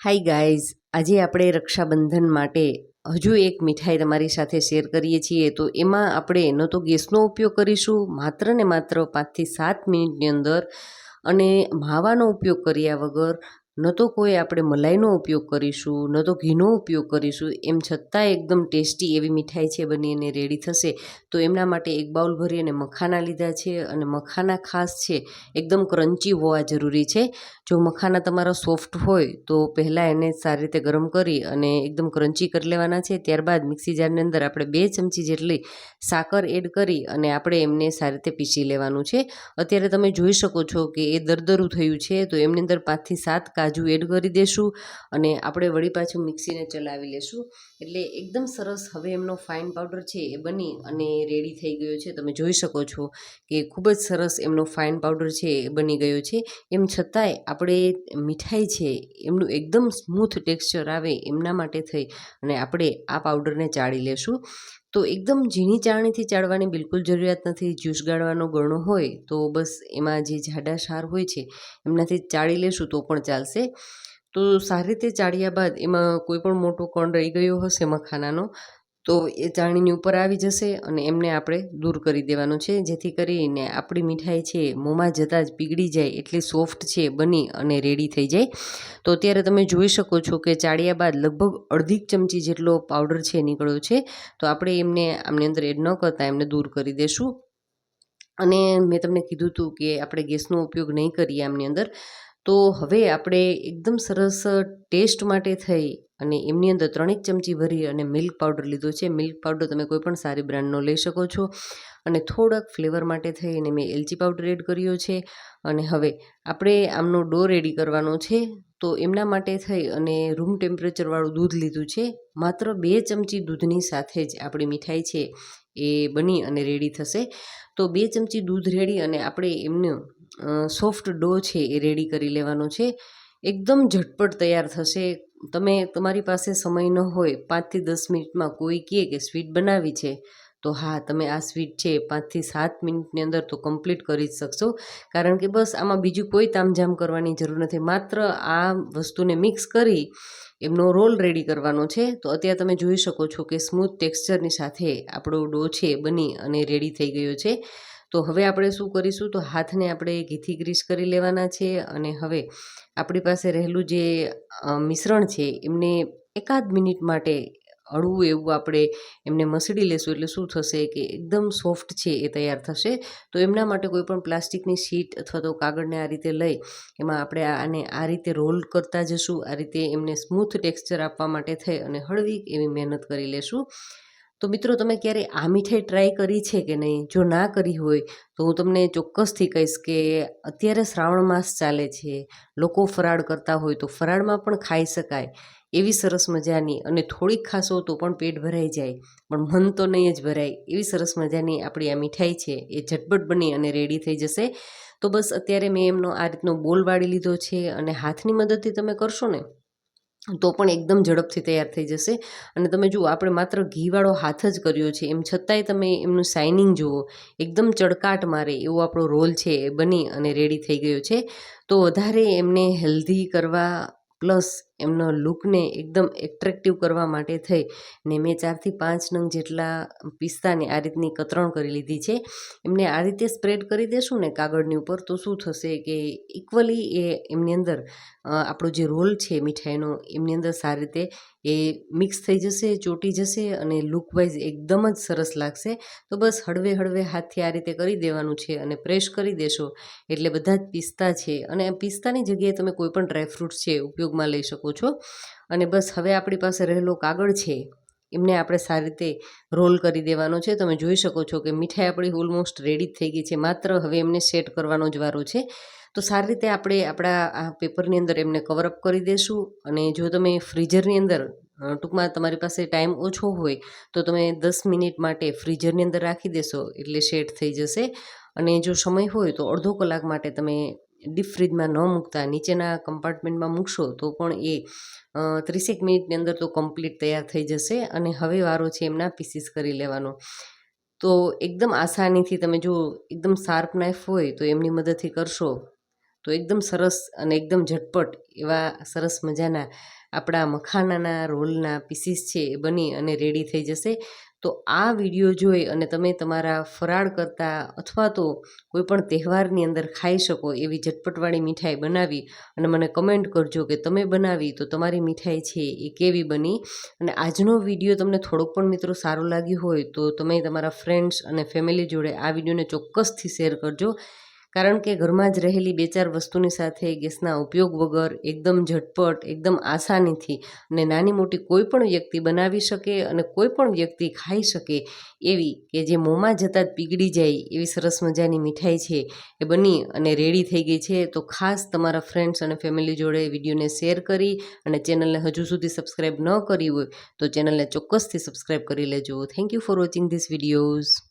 Hi guys આજે આપણે રક્ષાબંધન માટે હજુ એક મીઠાઈ તમારી સાથે શેર કરીએ છીએ. તો એમાં આપણે ન તો ગેસનો ઉપયોગ કરીશું. માત્ર ને માત્ર પાંચથી સાત મિનિટની અંદર અને માવાનો ઉપયોગ કર્યા વગર ન તો કોઈ આપણે મલાઈનો ઉપયોગ કરીશું, ન તો ઘીનો ઉપયોગ કરીશું, એમ છતાં એકદમ ટેસ્ટી એવી મીઠાઈ છે બનીને રેડી થશે. તો એમના માટે એક બાઉલ ભરી અને મખાના લીધા છે અને મખાના ખાસ છે, એકદમ ક્રન્ચી હોવા જરૂરી છે. જો મખાના તમારા સોફ્ટ હોય તો પહેલાં એને સારી રીતે ગરમ કરી અને એકદમ ક્રન્ચી કરી લેવાના છે. ત્યારબાદ મિક્સી જારની અંદર આપણે બે ચમચી જેટલી સાકર એડ કરી અને આપણે એમને સારી રીતે પીસી લેવાનું છે. અત્યારે તમે જોઈ શકો છો કે એ દરદરું થયું છે, તો એમની અંદર પાંચથી સાત કાજુ એડ કરી દેશું અને આપણે વળી પાછું મિક્સીને ચલાવી લેશું. એટલે એકદમ સરસ હવે એમનો ફાઇન પાવડર છે એ બની અને રેડી થઈ ગયો છે. તમે જોઈ શકો છો કે ખૂબ જ સરસ એમનો ફાઇન પાવડર છે એ બની ગયો છે. એમ છતાંય આપણે મીઠાઈ છે એમનું એકદમ સ્મૂથ ટેક્સચર આવે એમના માટે થઈ અને આપણે આ પાવડરને ચાળી લેશું. તો એકદમ ઝીણી ચાળણીથી ચાળવાની બિલકુલ જરૂરિયાત નથી. જ્યુસ ગાળવાનો ગળણો હોય તો બસ એમાં જે જાડા સાર હોય છે એમનાથી ચાળી લેશું તો પણ ચાલશે. તો સારી રીતે ચાળ્યા બાદ એમાં કોઈ પણ મોટો કણ રહી ગયો હશે મખાનાનો તો એ ચાળણીની ઉપર આવી જશે અને એમને આપણે દૂર કરી દેવાનું છે, જેથી કરીને આપણી મીઠાઈ છે મોંમાં જતાં જ પીગળી જાય, એટલી સોફ્ટ છે બની અને રેડી થઈ જાય. તો અત્યારે તમે જોઈ શકો છો કે ચાળ્યા બાદ લગભગ અડધી ચમચી જેટલો પાવડર છે નીકળ્યો છે. તો આપણે એમને આમની અંદર એડ ન કરતાં એમને દૂર કરી દેશું. અને મેં તમને કીધું હતું કે આપણે ગેસનો ઉપયોગ નહીં કરીએ આમની અંદર. તો હવે આપણે એકદમ સરસ ટેસ્ટ માટે થઈ અને એમની અંદર ત્રણેક ચમચી ભરી અને મિલ્ક પાવડર લીધો છે. મિલ્ક પાવડર તમે કોઈ પણ સારી બ્રાન્ડનો લઈ શકો છો. અને થોડાક ફ્લેવર માટે થઈને મેં એલચી પાવડર એડ કર્યો છે. અને હવે આપણે આમનો ડો રેડી કરવાનો છે. તો એમના માટે થઈ અને રૂમ ટેમ્પરેચરવાળું દૂધ લીધું છે. માત્ર બે ચમચી દૂધની સાથે જ આપણી મીઠાઈ છે એ બની અને રેડી થશે. તો બે ચમચી દૂધ રેડી અને આપણે એમનો સોફ્ટ ડો છે એ રેડી કરી લેવાનો છે. એકદમ ઝટપટ તૈયાર થશે. તમે તમારી પાસે સમય ન હોય પાંચથી દસ મિનિટમાં કોઈ કહે કે સ્વીટ બનાવી છે, તો હા, તમે આ સ્વીટ છે પાંચથી સાત મિનિટની અંદર તો કમ્પ્લીટ કરી જ શકશો. કારણ કે બસ આમાં બીજું કોઈ તામઝામ કરવાની જરૂર નથી. માત્ર આ વસ્તુને મિક્સ કરી એમનો રોલ રેડી કરવાનો છે. તો અત્યારે તમે જોઈ શકો છો કે સ્મૂથ ટેક્સચરની સાથે આપણો ડો છે બની અને રેડી થઈ ગયો છે. તો હવે આપણે શું કરીશું? તો હાથને આપણે ઘીથી ગ્રીસ કરી લેવાના છે અને હવે આપણી પાસે રહેલું જે મિશ્રણ છે એમને એકાદ મિનિટ માટે હળવું એવું આપણે એમને મસળી લેશું. એટલે શું થશે કે એકદમ સોફ્ટ છે એ તૈયાર થશે. તો એમના માટે કોઈ પણ પ્લાસ્ટિકની શીટ અથવા તો કાગળને આ રીતે લઈ એમાં આપણે આને આ રીતે રોલ કરતા જશું. આ રીતે એમને સ્મૂથ ટેક્સચર આપવા માટે થઈ અને હળવી એવી મહેનત કરી લેશું. તો મિત્રો, તમે ક્યારે આ મીઠાઈ ટ્રાય કરી છે કે નહીં? જો ના કરી હોય, તો હું તમને ચોક્કસથી કહીશ કે અત્યારે શ્રાવણ માસ ચાલે છે. લોકો ફરાળ કરતા હોય તો ફરાળમાં પણ ખાઈ શકાય. એવી સરસ મજાની અને થોડીક ખાશો તો પણ પેટ ભરાઈ જાય. પણ મન તો નહીં જ ભરાય. એવી સરસ મજાની આપણી આ મીઠાઈ છે. એ ઝટપટ બની અને રેડી થઈ જશે. તો બસ અત્યારે મેં એમનો આ રીતનો બોલ વાળી લીધો છે અને હાથની મદદથી તમે કરશો ને? તો પણ એકદમ ઝડપથી તૈયાર થઈ જશે. અને તમે જુઓ, આપણે માત્ર ઘીવાળો હાથ જ કર્યો છે. એમ છતાંય તમે એમનું શાઇનિંગ જુઓ. એકદમ ચડકાટ મારે એવો આપણો રોલ છે એ બની અને રેડી થઈ ગયો છે. તો વધારે એમને હેલ્ધી કરવા પ્લસ એમનો લુકને એકદમ એટ્રેક્ટિવ કરવા માટે થઈ ને મેં ચારથી પાંચ નંગ જેટલા પિસ્તાને આ રીતની કતરણ કરી લીધી છે. એમને આ રીતે સ્પ્રેડ કરી દેશું ને કાગળની ઉપર તો શું થશે કે ઇક્વલી એ એમની અંદર આપણો જે રોલ છે મીઠાઈનો, એમની અંદર સારી રીતે એ મિક્સ થઈ જશે, ચોટી જશે અને લુકવાઇઝ એકદમ જ સરસ લાગશે. તો બસ હળવે હળવે હાથથી આ રીતે કરી દેવાનું છે અને પ્રેસ કરી દેશો. એટલે બધા જ પિસ્તા છે અને પિસ્તાની જગ્યાએ તમે કોઈપણ ડ્રાયફ્રૂટ્સ છે ઉપયોગમાં લઈ શકો છો. અને બસ હવે આપણી પાસે રહેલો કાગળ છે. એમને આપણે સારી રીતે રોલ કરી દેવાનો છે. તમે જોઈ શકો છો કે મીઠાઈ આપણી ઓલમોસ્ટ રેડી થઈ ગઈ છે. માત્ર હવે એમને સેટ કરવાનો જ વારો છે. તો સારી રીતે આપણે આપણા આ પેપરની અંદર એમને કવરઅપ કરી દઈશું અને જો તમે ફ્રીઝરની અંદર ટૂંકમાં તમારી પાસે ટાઈમ ઓછો હોય, તો તમે દસ મિનિટ માટે ફ્રીઝરની અંદર રાખી દેશો એટલે સેટ થઈ જશે. અને જો સમય હોય તો અડધો કલાક માટે તમે ડીપ ફ્રીજમાં ન મૂકતા, નીચેના કમ્પાર્ટમેન્ટમાં મૂકશો તો પણ એ ત્રીસેક મિનિટની અંદર તો કમ્પ્લીટ તૈયાર થઈ જશે અને હવે વારો છે એમના પીસીસ કરી લેવાનો. તો એકદમ આસાનીથી તમે જો એકદમ શાર્પ નાઇફ હોય તો એમની મદદથી કરશો. તો એકદમ સરસ અને એકદમ ઝટપટ એવા સરસ મજાના આપણા મખાનાના રોલના પીસીસ છે એ બની અને રેડી થઈ જશે. તો આ વીડિયો જોઈ અને તમે તમારા ફરાળ કરતાં અથવા તો કોઈપણ તહેવારની અંદર ખાઈ શકો એવી ઝટપટવાળી મીઠાઈ બનાવી અને મને કમેન્ટ કરજો કે તમે બનાવી તો તમારી મીઠાઈ છે એ કેવી બની? અને આજનો વીડિયો તમને થોડોક પણ મિત્રો સારો લાગ્યો હોય તો તમે તમારા ફ્રેન્ડ્સ અને ફેમિલી જોડે આ વિડીયોને ચોક્કસથી શેર કરજો. કારણ કે ઘરમાં જ રહેલી બે ચાર વસ્તુની સાથે ગેસના ઉપયોગ વગર એકદમ ઝટપટ, એકદમ આસાનીથી અને નાની મોટી કોઈ પણ વ્યક્તિ બનાવી શકે અને કોઈ પણ વ્યક્તિ ખાઈ શકે એવી કે જે મોંમાં જતાં જ પીગળી જાય એવી સરસ મજાની મીઠાઈ છે એ બની અને રેડી થઈ ગઈ છે. તો ખાસ તમારા ફ્રેન્ડ્સ અને ફેમિલી જોડે વિડીયોને શેર કરી અને ચેનલને હજુ સુધી સબસ્ક્રાઈબ ન કરી હોય તો ચેનલને ચોક્કસથી સબસ્ક્રાઈબ કરી લેજો. Thank you for watching this videos.